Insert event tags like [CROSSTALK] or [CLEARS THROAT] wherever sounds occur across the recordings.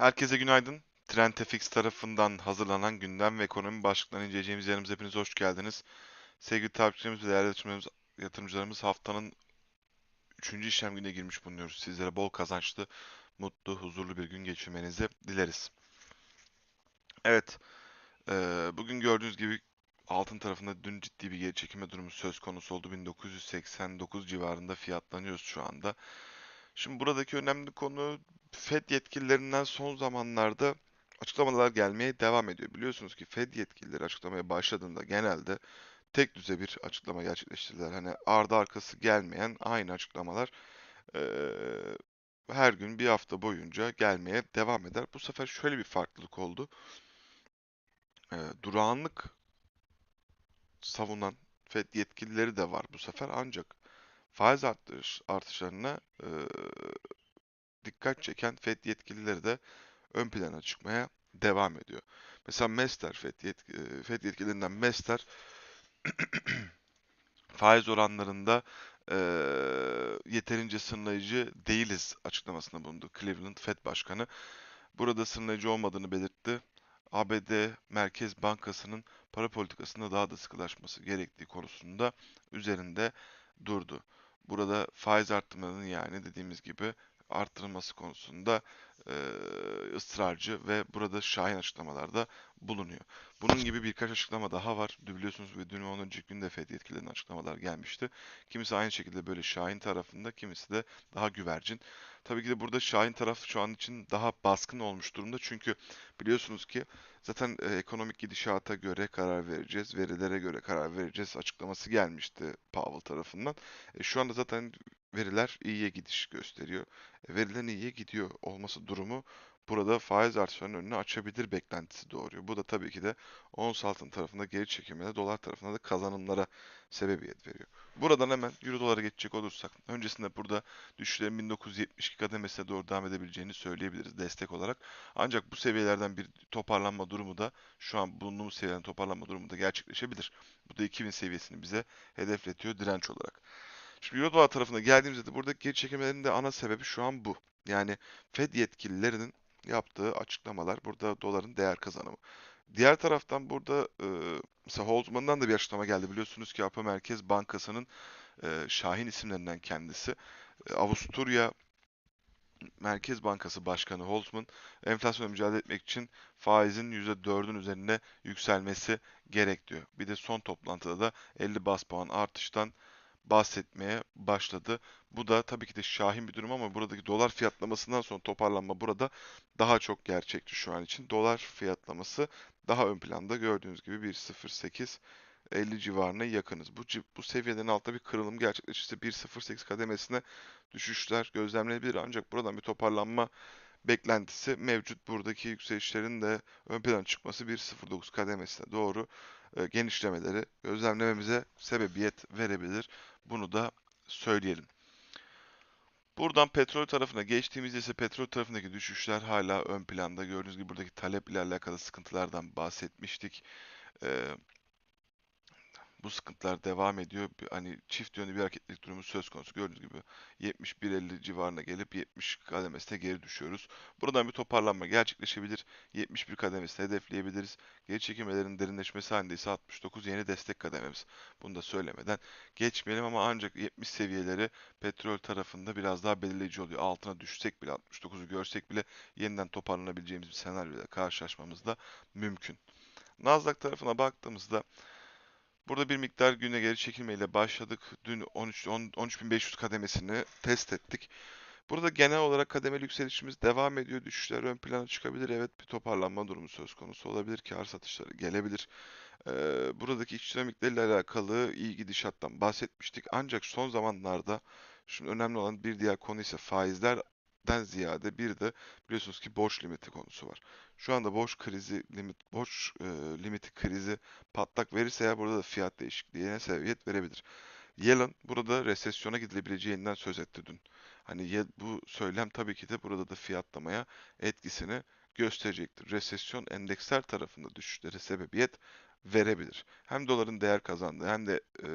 Herkese günaydın. TrendFX tarafından hazırlanan gündem ve ekonomi başlıklarını inceleyeceğimiz yerimize hepiniz hoş geldiniz. Sevgili takipçilerimiz ve değerli yatırımcılarımız, haftanın 3. işlem gününe girmiş bulunuyoruz. Sizlere bol kazançlı, mutlu, huzurlu bir gün geçirmenizi dileriz. Evet, eee, bugün gördüğünüz gibi altın tarafında dün ciddi bir geri çekilme durumu söz konusu oldu. 1989 civarında fiyatlanıyoruz şu anda. Şimdi buradaki önemli konu Fed yetkililerinden son zamanlarda açıklamalar gelmeye devam ediyor. Biliyorsunuz ki Fed yetkilileri açıklamaya başladığında genelde tek düze bir açıklama gerçekleştirdiler. Hani ardı arkası gelmeyen aynı açıklamalar eee, her gün bir hafta boyunca gelmeye devam eder. Bu sefer şöyle bir farklılık oldu. Eee durağanlık savunan Fed yetkilileri de var bu sefer ancak faiz artış, artışlarına eee, dikkat çeken Fed yetkilileri de ön plana çıkmaya devam ediyor. Mesela Mester, Fed, yetki, eee, Fed yetkililerinden Mester [CLEARS THROAT] faiz oranlarında eee, yeterince sınırlayıcı değiliz açıklamasında bulundu Cleveland Fed Başkanı. Burada sınırlayıcı olmadığını belirtti. ABD Merkez Bankası'nın para politikasında daha da sıkılaşması gerektiği konusunda üzerinde durdu. Burada faiz arttırmanın yani dediğimiz gibi arttırılması konusunda eee, ısrarcı ve burada şahin açıklamalarda bulunuyor. Bunun gibi birkaç açıklama daha var. Biliyorsunuz ve dün ondan önceki gün de FED yetkililerinin açıklamalar gelmişti. Kimisi aynı şekilde böyle şahin tarafında, kimisi de daha güvercin. Tabii ki de burada şahin taraf şu an için daha baskın olmuş durumda. Çünkü biliyorsunuz ki zaten e, ekonomik gidişata göre karar vereceğiz, verilere göre karar vereceğiz açıklaması gelmişti Powell tarafından. E, şu anda zaten veriler iyiye gidiş gösteriyor. E, verilerin iyiye gidiyor olması durumu burada faiz artışlarının önünü açabilir beklentisi doğuruyor. Bu da tabii ki de ons altın tarafında geri çekilmede, dolar tarafında da kazanımlara sebebiyet veriyor. Buradan hemen euro dolara geçecek olursak, öncesinde burada düşüşlerin 1972 kademesine doğru devam edebileceğini söyleyebiliriz destek olarak. Ancak bu seviyelerden bir toparlanma durumu da şu an bulunduğumuz seviyeden toparlanma durumu da gerçekleşebilir. Bu da 2000 seviyesini bize hedefletiyor direnç olarak. Şimdi dolar tarafına geldiğimizde de buradaki geri çekilmelerin de ana sebebi şu an bu. Yani Fed yetkililerinin yaptığı açıklamalar burada doların değer kazanımı. Diğer taraftan burada e, mesela Holzman'dan da bir açıklama geldi. Biliyorsunuz ki Avrupa Merkez Bankası'nın e, şahin isimlerinden kendisi. E, Avusturya Merkez Bankası Başkanı Holzman enflasyonla mücadele etmek için faizin %4'ün üzerine yükselmesi gerek diyor. Bir de son toplantıda da 50 bas puan artıştan bahsetmeye başladı. Bu da tabii ki de şahin bir durum ama buradaki dolar fiyatlamasından sonra toparlanma burada daha çok gerçekçi şu an için. Dolar fiyatlaması daha ön planda gördüğünüz gibi 1.08 50 civarına yakınız. Bu bu seviyeden altta bir kırılım gerçekleşirse 1.08 kademesine düşüşler gözlemlenebilir ancak buradan bir toparlanma beklentisi mevcut. Buradaki yükselişlerin de ön plana çıkması 1.09 kademesine doğru e, genişlemeleri gözlemlememize sebebiyet verebilir. Bunu da söyleyelim. Buradan petrol tarafına geçtiğimizde ise petrol tarafındaki düşüşler hala ön planda. Gördüğünüz gibi buradaki talep ile alakalı sıkıntılardan bahsetmiştik. Ee, bu sıkıntılar devam ediyor. Hani çift yönlü bir hareketlilik durumu söz konusu. Gördüğünüz gibi 71-50 civarına gelip 70 kademesine geri düşüyoruz. Buradan bir toparlanma gerçekleşebilir. 71 kademesine hedefleyebiliriz. Geri çekilmelerin derinleşmesi halinde ise 69 yeni destek kadememiz. Bunu da söylemeden geçmeyelim ama ancak 70 seviyeleri petrol tarafında biraz daha belirleyici oluyor. Altına düşsek bile 69'u görsek bile yeniden toparlanabileceğimiz bir senaryoyla karşılaşmamız da mümkün. Nasdaq tarafına baktığımızda Burada bir miktar güne geri çekilmeyle başladık. Dün 13 13500 kademesini test ettik. Burada genel olarak kademeli yükselişimiz devam ediyor. Düşüşler ön plana çıkabilir. Evet bir toparlanma durumu söz konusu olabilir. Kar satışları gelebilir. Ee, buradaki iç dinamiklerle alakalı iyi gidişattan bahsetmiştik. Ancak son zamanlarda şimdi önemli olan bir diğer konu ise faizler den ziyade bir de biliyorsunuz ki borç limiti konusu var. Şu anda borç krizi limit borç e, limiti krizi patlak verirse ya burada da fiyat değişikliğine sebebiyet verebilir. Yellen burada resesyona gidilebileceğinden söz etti dün. Hani bu söylem tabii ki de burada da fiyatlamaya etkisini gösterecektir. Resesyon endeksler tarafında düşüşlere sebebiyet verebilir. Hem doların değer kazandığı hem de e,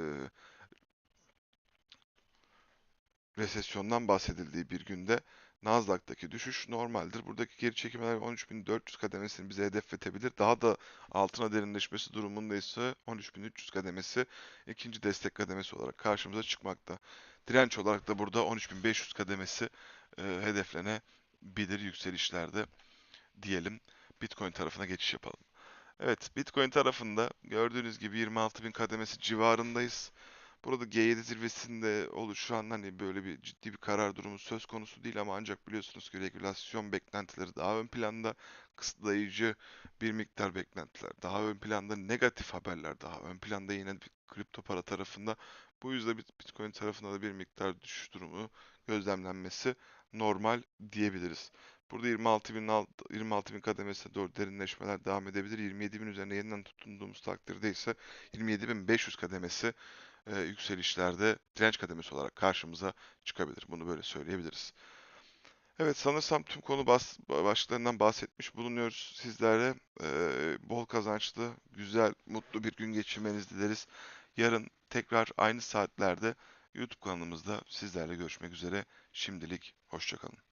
resesyondan bahsedildiği bir günde Nasdaq'taki düşüş normaldir. Buradaki geri çekimler 13.400 kademesini bize hedefletebilir. Daha da altına derinleşmesi durumunda ise 13.300 kademesi ikinci destek kademesi olarak karşımıza çıkmakta. Direnç olarak da burada 13.500 kademesi e, hedeflenebilir yükselişlerde diyelim. Bitcoin tarafına geçiş yapalım. Evet, Bitcoin tarafında gördüğünüz gibi 26.000 kademesi civarındayız. Burada G7 zirvesinde oluşan hani böyle bir ciddi bir karar durumu söz konusu değil ama ancak biliyorsunuz ki regülasyon beklentileri daha ön planda, kısıtlayıcı bir miktar beklentiler daha ön planda, negatif haberler daha ön planda yine bir kripto para tarafında. Bu yüzden Bitcoin tarafında da bir miktar düşüş durumu gözlemlenmesi normal diyebiliriz. Burada 26 bin, 26 bin kademesine doğru derinleşmeler devam edebilir. 27 bin üzerine yeniden tutunduğumuz takdirde ise 27 bin 500 kademesi e, yükselişlerde direnç kademesi olarak karşımıza çıkabilir. Bunu böyle söyleyebiliriz. Evet sanırsam tüm konu bas, başlıklarından bahsetmiş bulunuyoruz sizlere. E, bol kazançlı, güzel, mutlu bir gün geçirmenizi dileriz. Yarın tekrar aynı saatlerde YouTube kanalımızda sizlerle görüşmek üzere. Şimdilik hoşçakalın.